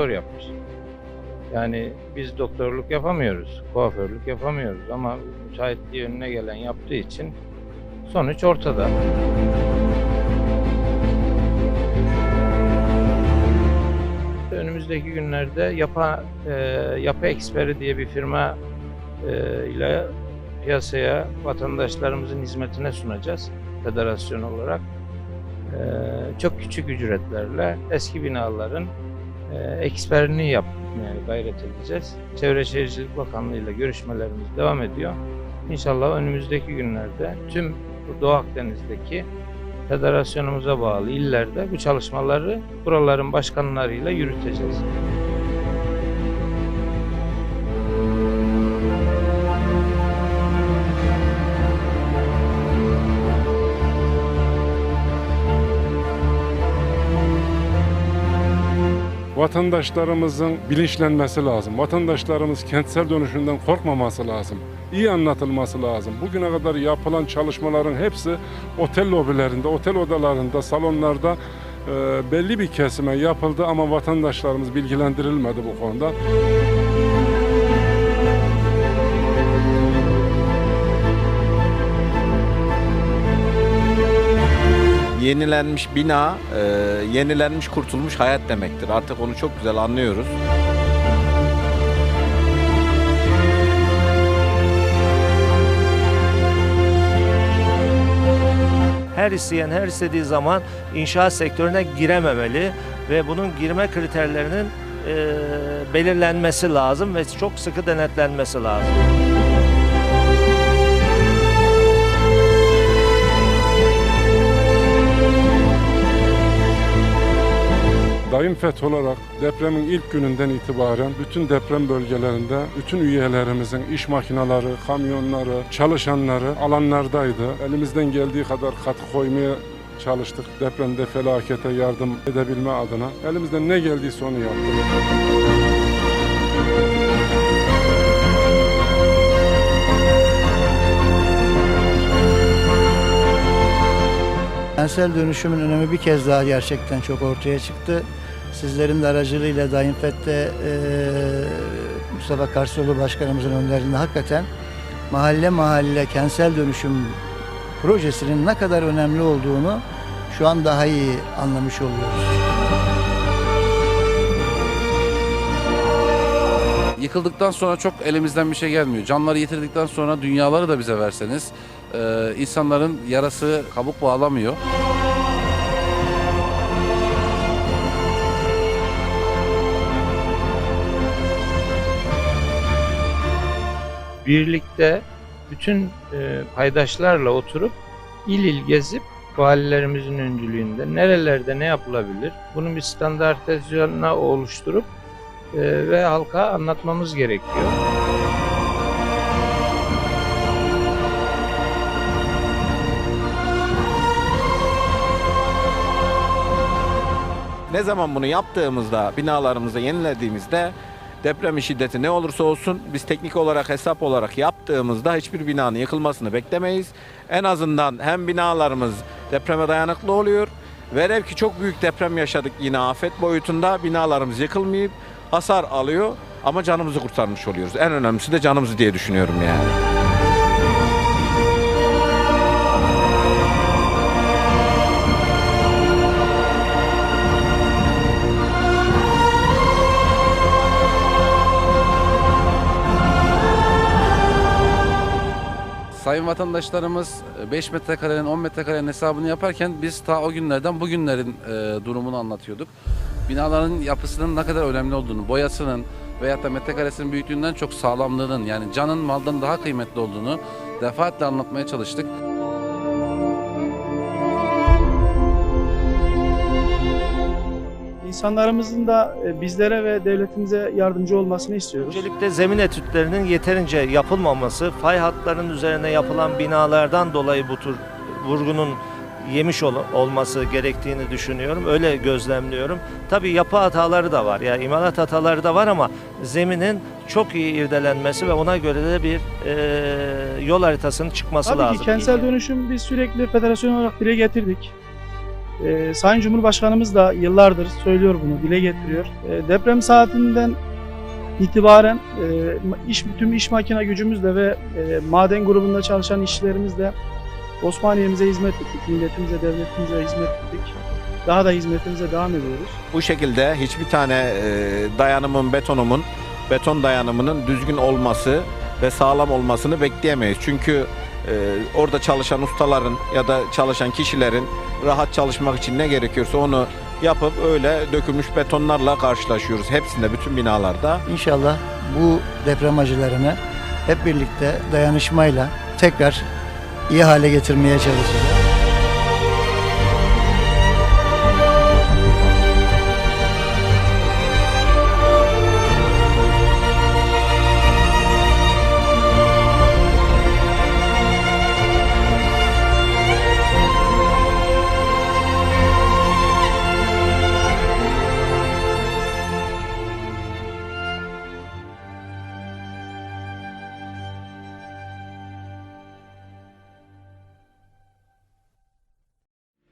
doktor yapmış. Yani biz doktorluk yapamıyoruz, kuaförlük yapamıyoruz ama müteahhitliği önüne gelen yaptığı için sonuç ortada. Önümüzdeki günlerde Yapa, e, Yapı Eksperi diye bir firma e, ile piyasaya vatandaşlarımızın hizmetine sunacağız federasyon olarak. E, çok küçük ücretlerle eski binaların eksperini yapmaya gayret edeceğiz. Çevre Şehircilik Bakanlığı ile görüşmelerimiz devam ediyor. İnşallah önümüzdeki günlerde tüm Doğu Akdeniz'deki federasyonumuza bağlı illerde bu çalışmaları buraların başkanlarıyla yürüteceğiz. Vatandaşlarımızın bilinçlenmesi lazım. Vatandaşlarımız kentsel dönüşümden korkmaması lazım. İyi anlatılması lazım. Bugüne kadar yapılan çalışmaların hepsi otel lobilerinde, otel odalarında, salonlarda e, belli bir kesime yapıldı ama vatandaşlarımız bilgilendirilmedi bu konuda. Yenilenmiş bina, e, yenilenmiş kurtulmuş hayat demektir. Artık onu çok güzel anlıyoruz. her isteyen her istediği zaman inşaat sektörüne girememeli ve bunun girme kriterlerinin e, belirlenmesi lazım ve çok sıkı denetlenmesi lazım. Dayım FET olarak depremin ilk gününden itibaren bütün deprem bölgelerinde bütün üyelerimizin iş makineleri, kamyonları, çalışanları alanlardaydı. Elimizden geldiği kadar katkı koymaya çalıştık depremde felakete yardım edebilme adına. Elimizden ne geldiyse onu yaptık. Kentsel dönüşümün önemi bir kez daha gerçekten çok ortaya çıktı. Sizlerin de aracılığıyla Dayınfet'te e, Mustafa Karsoğlu Başkanımızın önderliğinde hakikaten mahalle mahalle kentsel dönüşüm projesinin ne kadar önemli olduğunu şu an daha iyi anlamış oluyoruz. Yıkıldıktan sonra çok elimizden bir şey gelmiyor. Canları yitirdikten sonra dünyaları da bize verseniz insanların yarası kabuk bağlamıyor. Birlikte bütün e, paydaşlarla oturup il il gezip valilerimizin öncülüğünde nerelerde ne yapılabilir bunun bir standartizasyonuna oluşturup e, ve halka anlatmamız gerekiyor. Ne zaman bunu yaptığımızda, binalarımızı yenilediğimizde deprem şiddeti ne olursa olsun biz teknik olarak hesap olarak yaptığımızda hiçbir binanın yıkılmasını beklemeyiz. En azından hem binalarımız depreme dayanıklı oluyor. Velev ki çok büyük deprem yaşadık yine afet boyutunda binalarımız yıkılmayıp hasar alıyor ama canımızı kurtarmış oluyoruz. En önemlisi de canımızı diye düşünüyorum yani. Sayın vatandaşlarımız e, 5 metrekarenin 10 metrekarenin hesabını yaparken biz ta o günlerden bugünlerin e, durumunu anlatıyorduk. Binaların yapısının ne kadar önemli olduğunu, boyasının veyahut da metrekaresinin büyüklüğünden çok sağlamlığının yani canın maldan daha kıymetli olduğunu defaatle anlatmaya çalıştık. İnsanlarımızın da e, bizlere ve devletimize yardımcı olmasını istiyoruz. Öncelikle zemin etütlerinin yeterince yapılmaması, fay hatlarının üzerine yapılan binalardan dolayı bu tür vurgunun yemiş ol- olması gerektiğini düşünüyorum. Öyle gözlemliyorum. Tabii yapı hataları da var. Yani imalat hataları da var ama zeminin çok iyi irdelenmesi ve ona göre de bir e, yol haritasının çıkması Tabii lazım. ki kentsel dönüşüm biz sürekli federasyon olarak dile getirdik. E, Sayın Cumhurbaşkanımız da yıllardır söylüyor bunu, dile getiriyor. E, deprem saatinden itibaren e, iş tüm iş makine gücümüzle ve e, maden grubunda çalışan işçilerimizle Osmaniye'mize hizmet ettik, milletimize, devletimize hizmet ettik. Daha da hizmetimize devam ediyoruz. Bu şekilde hiçbir tane e, dayanımın, betonumun, beton dayanımının düzgün olması ve sağlam olmasını bekleyemeyiz. Çünkü orada çalışan ustaların ya da çalışan kişilerin rahat çalışmak için ne gerekiyorsa onu yapıp öyle dökülmüş betonlarla karşılaşıyoruz. Hepsinde, bütün binalarda. İnşallah bu deprem acılarını hep birlikte dayanışmayla tekrar iyi hale getirmeye çalışacağız.